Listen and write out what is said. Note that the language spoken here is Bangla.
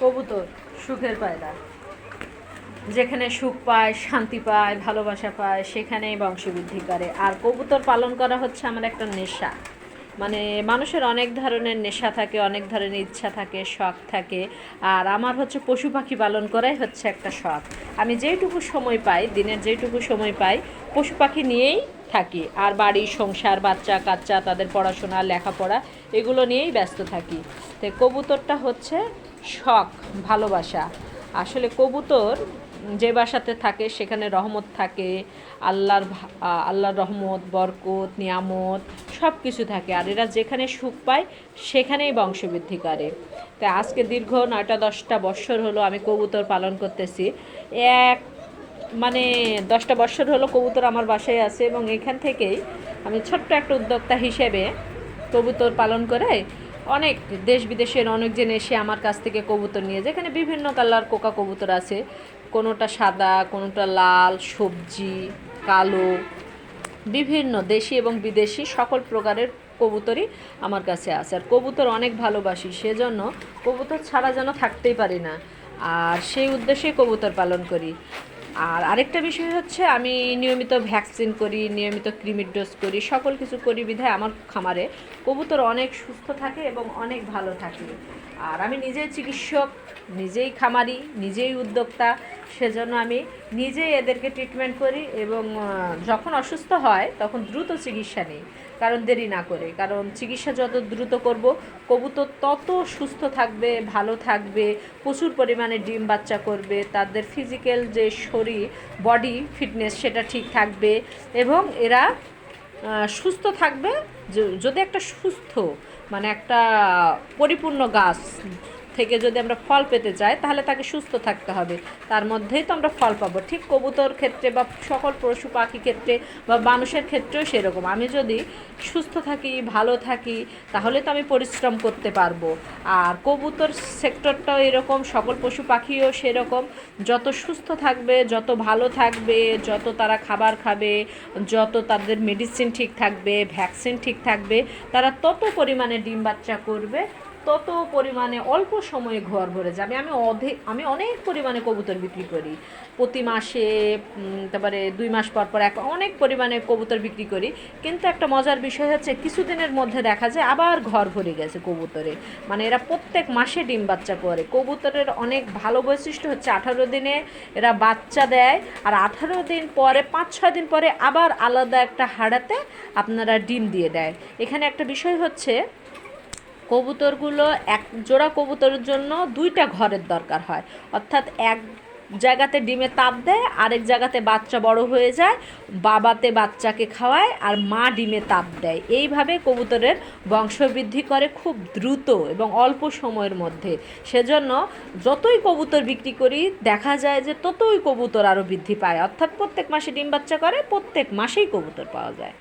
কবুতর, সুখের পায়রা যেখানে সুখ পায়, শান্তি পায়, ভালোবাসা পায়, সেখানেই বংশবৃদ্ধি করে। আর কবুতর পালন করা হচ্ছে আমার একটা নেশা। মানে মানুষের অনেক ধরনের নেশা থাকে, অনেক ধরনের ইচ্ছা থাকে, শখ থাকে। আর আমার হচ্ছে পশু পাখি পালন করাই হচ্ছে একটা শখ। আমি যেইটুকু সময় পাই, দিনের যেইটুকু সময় পাই, পশু পাখি নিয়েই থাকি। আর বাড়ি, সংসার, বাচ্চা, কাচ্চা, তাদের পড়াশোনা, লেখাপড়া, এগুলো নিয়েই ব্যস্ত থাকি। তো কবুতরটা হচ্ছে শখ, ভালোবাসা। আসলে কবুতর যে বাসাতে থাকে, সেখানে রহমত থাকে, আল্লাহর আল্লাহর রহমত, বরকত, নিয়ামত সব কিছু থাকে আর এরা যেখানে সুখ পায়, সেখানেই বংশবৃদ্ধি করে। তাই আজকে দীর্ঘ নয়টা দশটা বৎসর হলো আমি কবুতর পালন করতেছি। এক মানে দশটা বৎসর হলো কবুতর আমার বাসায় আছে এবং এখান থেকেই আমি ছোট্ট একটা উদ্যোক্তা হিসেবে কবুতর পালন করে অনেক দেশ বিদেশের অনেকজন এসে আমার কাছ থেকে কবুতর নিয়ে যেখানে বিভিন্ন কালার কোকা কবুতর আছে। কোনোটা সাদা, কোনোটা লাল, সবজি, কালো। বিভিন্ন দেশি এবং বিদেশি সকল প্রকারের কবুতরই আমার কাছে আছে। আর কবুতর অনেক ভালোবাসি, সেজন্য কবুতর ছাড়া যেন থাকতেই পারি না। আর সেই উদ্দেশ্যে কবুতর পালন করি। আর আরেকটা বিষয় হচ্ছে আমি নিয়মিত ভ্যাকসিন করি, নিয়মিত ক্রিমির ডোজ করি, সকল কিছু করি বিধায় আমার খামারে কবুতর অনেক সুস্থ থাকে এবং অনেক ভালো থাকে। আর আমি নিজেই চিকিৎসক, নিজেই খামারি, নিজেই উদ্যোক্তা, সেজন্য আমি নিজেই এদেরকে ট্রিটমেন্ট করি এবং যখন অসুস্থ হয় তখন দ্রুত চিকিৎসা নিই, কারণ দেরি না করে। কারণ চিকিৎসা যত দ্রুত করব কবুতর তত সুস্থ থাকবে, ভালো থাকবে, প্রচুর পরিমাণে ডিম বাচ্চা করবে, তাদের ফিজিক্যাল যে শরীর বডি ফিটনেস সেটা ঠিক থাকবে এবং এরা সুস্থ থাকবে। যদি একটা সুস্থ মানে একটা পরিপূর্ণ গাছ থেকে যদি আমরা ফল পেতে চাই তাহলে তাকে সুস্থ থাকতে হবে। তার মধ্যেই তো আমরা ফল পাবো। ঠিক কবুতর ক্ষেত্রে বা সকল পশু পাখি ক্ষেত্রে বা মানুষের ক্ষেত্রেও সেরকম। আমি যদি সুস্থ থাকি, ভালো থাকি, তাহলে তো আমি পরিশ্রম করতে পারব। আর কবুতর সেক্টরটাও এরকম, সকল পশু পাখিও সেরকম। যত সুস্থ থাকবে, যত ভালো থাকবে, যত তারা খাবার খাবে, যত তাদের মেডিসিন ঠিক থাকবে ভ্যাকসিন ঠিক থাকবে, তারা তত পরিমাণে ডিম বাচ্চা করবে। তত পরিমাণে অল্প সময়ে ঘর ভরে যাবে। আমি অধে, আমি অনেক পরিমাণে কবুতর বিক্রি করি। প্রতি মাসে তারপরে দুই মাস পর পর এক, অনেক পরিমাণে কবুতর বিক্রি করি। কিন্তু একটা মজার বিষয় হচ্ছে, কিছুদিনের মধ্যে দেখা যায় আবার ঘর ভরে গেছে কবুতরে। মানে এরা প্রত্যেক মাসে ডিম বাচ্চা করে। কবুতরের অনেক ভালো বৈশিষ্ট্য হচ্ছে আঠারো দিনে এরা বাচ্চা দেয় আর আঠারো দিন পরে, পাঁচ, ছয় দিন পরে আবার আলাদা একটা হাড়াতে আপনারা ডিম দিয়ে দেয়। এখানে একটা বিষয় হচ্ছে কবুতরগুলো এক, জোড়া কবুতরের জন্য দুইটা ঘরের দরকার হয়। অর্থাৎ এক জায়গাতে ডিমে তাপ দেয়, আরেক জায়গাতে বাচ্চা বড় হয়ে যায়, বাবাতে বাচ্চাকে খাওয়ায় আর মা ডিমে তাপ দেয়। এইভাবে কবুতরের বংশবৃদ্ধি করে খুব দ্রুত এবং অল্প সময়ের মধ্যে। সেজন্য যতই কবুতর বিক্রি করি, দেখা যায় যে ততই কবুতর আরও বৃদ্ধি পায়। অর্থাৎ প্রত্যেক মাসে ডিম বাচ্চা করে, প্রত্যেক মাসেই কবুতর পাওয়া যায়।